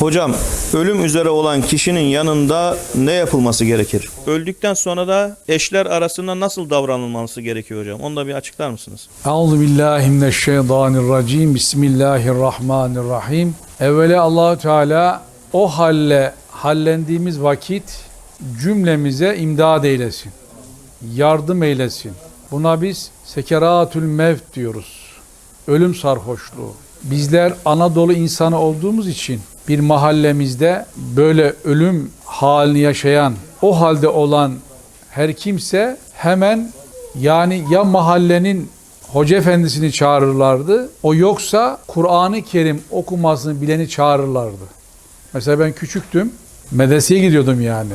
Hocam ölüm üzere olan kişinin yanında ne yapılması gerekir? Öldükten sonra da eşler arasında nasıl davranılması gerekiyor hocam? Onu da bir açıklar mısınız? Euzu billahi mineşşeytanirracim. Bismillahirrahmanirrahim. Evvela Allahu Teala o halle hallendiğimiz vakit cümlemize imdad eylesin. Yardım eylesin. Buna biz sekeratül mevt diyoruz. Ölüm sarhoşluğu. Bizler Anadolu insanı olduğumuz için bir mahallemizde böyle ölüm halini yaşayan, o halde olan her kimse hemen yani ya mahallenin hoca efendisini çağırırlardı. O yoksa Kur'an-ı Kerim okumasını bileni çağırırlardı. Mesela ben küçüktüm. Medreseye gidiyordum yani.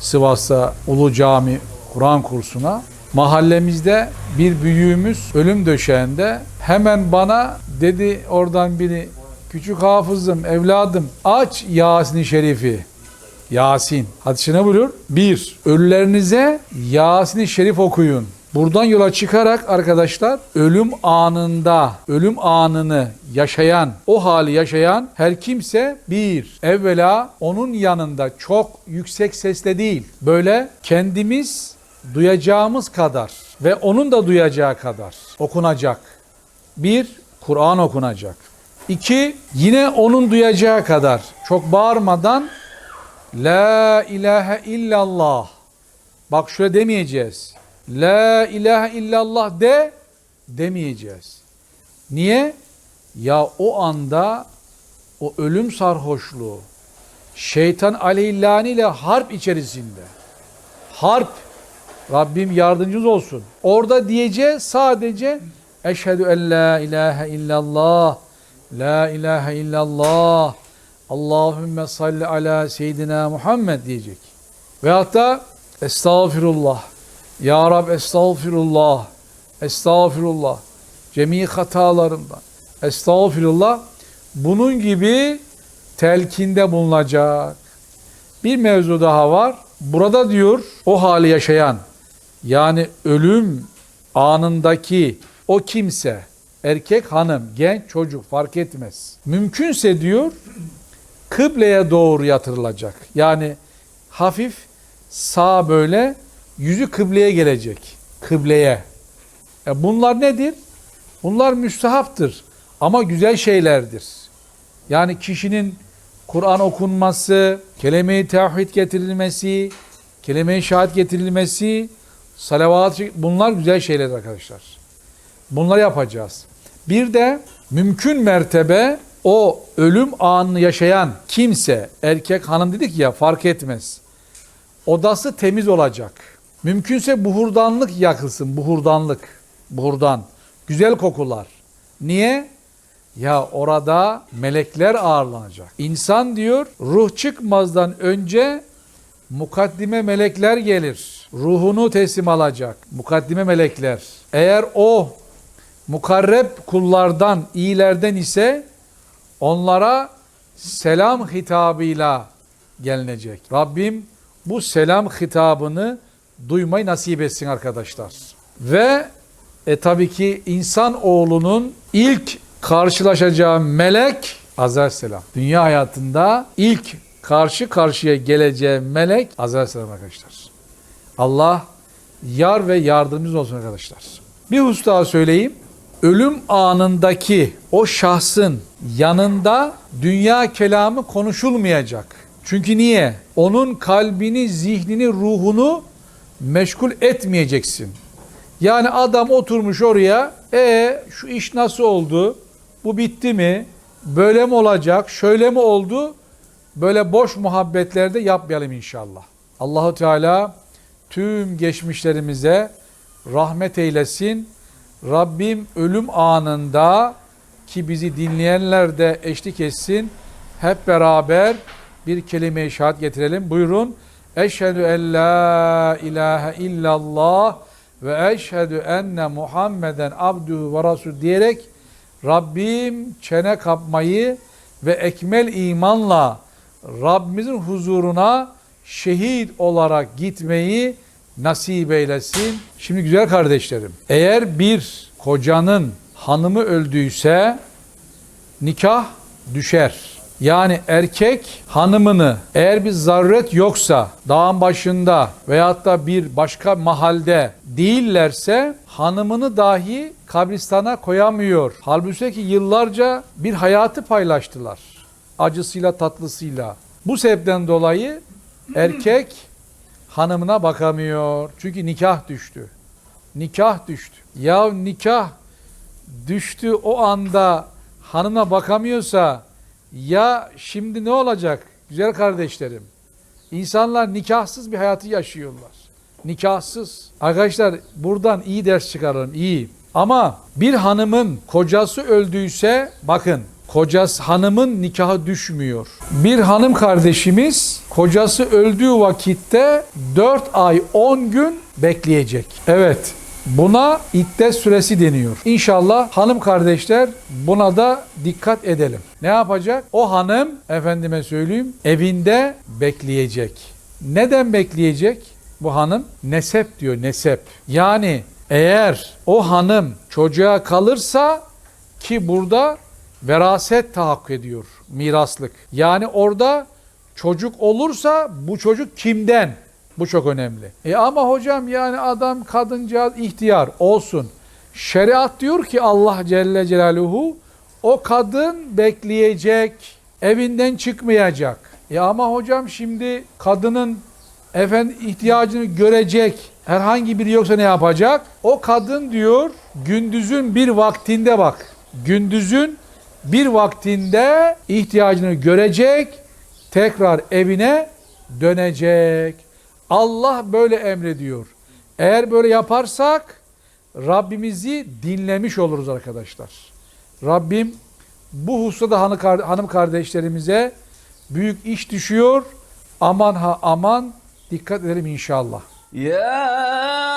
Sivas'ta Ulu Cami Kur'an kursuna. Mahallemizde bir büyüğümüz ölüm döşeğinde hemen bana dedi oradan biri küçük hafızım evladım aç Yasin-i Şerif'i. Yasin. Hadisi ne buyuruyor? Bir, ölülerinize Yasin-i Şerif okuyun. Buradan yola çıkarak arkadaşlar ölüm anında, ölüm anını yaşayan, o hali yaşayan her kimse bir, evvela onun yanında çok yüksek sesle değil, böyle kendimiz duyacağımız kadar ve onun da duyacağı kadar okunacak. Bir, Kur'an okunacak. İki, yine onun duyacağı kadar çok bağırmadan La ilahe illallah. Bak şöyle demeyeceğiz. La ilahe illallah de demeyeceğiz. Niye? Ya o anda o ölüm sarhoşluğu şeytan aleyhillani ile harp içerisinde. Harp. Rabbim yardımcınız olsun. Orada diyeceğiz sadece Eşhedü en la ilahe illallah. La ilahe illallah. Allahümme salli ala seyyidina Muhammed diyecek. Ve hatta estağfirullah. Ya Rab estağfirullah. Estağfirullah. Cemi hatalarından. Estağfirullah. Bunun gibi telkinde bulunacak. Bir mevzu daha var. Burada diyor o hali yaşayan yani ölüm anındaki o kimse erkek hanım genç çocuk fark etmez. Mümkünse diyor kıbleye doğru yatırılacak. Yani hafif sağ böyle yüzü kıbleye gelecek. Kıbleye. E bunlar nedir? Bunlar müstehaptır ama güzel şeylerdir. Yani kişinin Kur'an okunması, kelime-i tevhid getirilmesi, kelime-i şehadet getirilmesi, salavat bunlar güzel şeyler arkadaşlar. Bunları yapacağız. Bir de mümkün mertebe o ölüm anını yaşayan kimse, erkek hanım dedik ya fark etmez. Odası temiz olacak. Mümkünse buhurdanlık yakılsın, buhurdanlık. Buhurdan. Güzel kokular. Niye? Ya orada melekler ağırlanacak. İnsan diyor ruh çıkmazdan önce mukaddime melekler gelir. Ruhunu teslim alacak. Mukaddime melekler. Eğer o mukarreb kullardan, iyilerden ise onlara selam hitabıyla gelinecek. Rabbim bu selam hitabını duymayı nasip etsin arkadaşlar. Ve e, tabii ki insan oğlunun ilk karşılaşacağı melek Azrail selam. Dünya hayatında ilk karşı karşıya geleceği melek Azrail selam arkadaşlar. Allah yar ve yardımcımız olsun arkadaşlar. Bir husus daha söyleyeyim. Ölüm anındaki o şahsın yanında dünya kelamı konuşulmayacak. Çünkü niye? Onun kalbini, zihnini, ruhunu meşgul etmeyeceksin. Yani adam oturmuş oraya, e şu iş nasıl oldu? Bu bitti mi? Böyle mi olacak? Şöyle mi oldu? Böyle boş muhabbetlerde yapmayalım inşallah. Allahu Teala tüm geçmişlerimize rahmet eylesin. Rabbim ölüm anında ki bizi dinleyenler de eşlik etsin. Hep beraber bir kelime-i şehadet getirelim. Buyurun. Eşhedü en la ilahe illallah ve eşhedü enne Muhammeden abduhu ve rasul diyerek Rabbim çene kapmayı ve ekmel imanla Rabbimizin huzuruna şehit olarak gitmeyi nasip eylesin. Şimdi güzel kardeşlerim, eğer bir kocanın hanımı öldüyse nikah düşer. Yani erkek hanımını eğer bir zaruret yoksa dağın başında veyahut da bir başka mahalde değillerse hanımını dahi kabristana koyamıyor. Halbuki ki yıllarca bir hayatı paylaştılar. Acısıyla tatlısıyla. Bu sebepten dolayı erkek hanımına bakamıyor. Çünkü nikah düştü. Nikah düştü. Ya nikah düştü o anda hanımına bakamıyorsa ya şimdi ne olacak güzel kardeşlerim? İnsanlar nikahsız bir hayatı yaşıyorlar. Nikahsız. Arkadaşlar buradan iyi ders çıkaralım iyi. Ama bir hanımın kocası öldüyse bakın kocası hanımın nikahı düşmüyor. Bir hanım kardeşimiz kocası öldüğü vakitte 4 ay 10 gün bekleyecek. Evet. Buna iddet süresi deniyor. İnşallah hanım kardeşler buna da dikkat edelim. Ne yapacak? O hanım efendime söyleyeyim evinde bekleyecek. Neden bekleyecek bu hanım? Nesep diyor nesep. Yani eğer o hanım çocuğa kalırsa ki burada veraset tahakkuk ediyor miraslık. Yani orada çocuk olursa bu çocuk kimden? Bu çok önemli. E ama hocam yani adam kadıncağız ihtiyar olsun. Şeriat diyor ki Allah Celle Celaluhu o kadın bekleyecek, evinden çıkmayacak. E ama hocam şimdi kadının efendim ihtiyacını görecek herhangi biri yoksa ne yapacak? O kadın diyor gündüzün bir vaktinde bak. Gündüzün bir vaktinde ihtiyacını görecek, tekrar evine dönecek. Allah böyle emrediyor. Eğer böyle yaparsak Rabbimizi dinlemiş oluruz arkadaşlar. Rabbim bu hususta hanı- hanım kardeşlerimize büyük iş düşüyor. Aman ha aman dikkat edelim inşallah. يا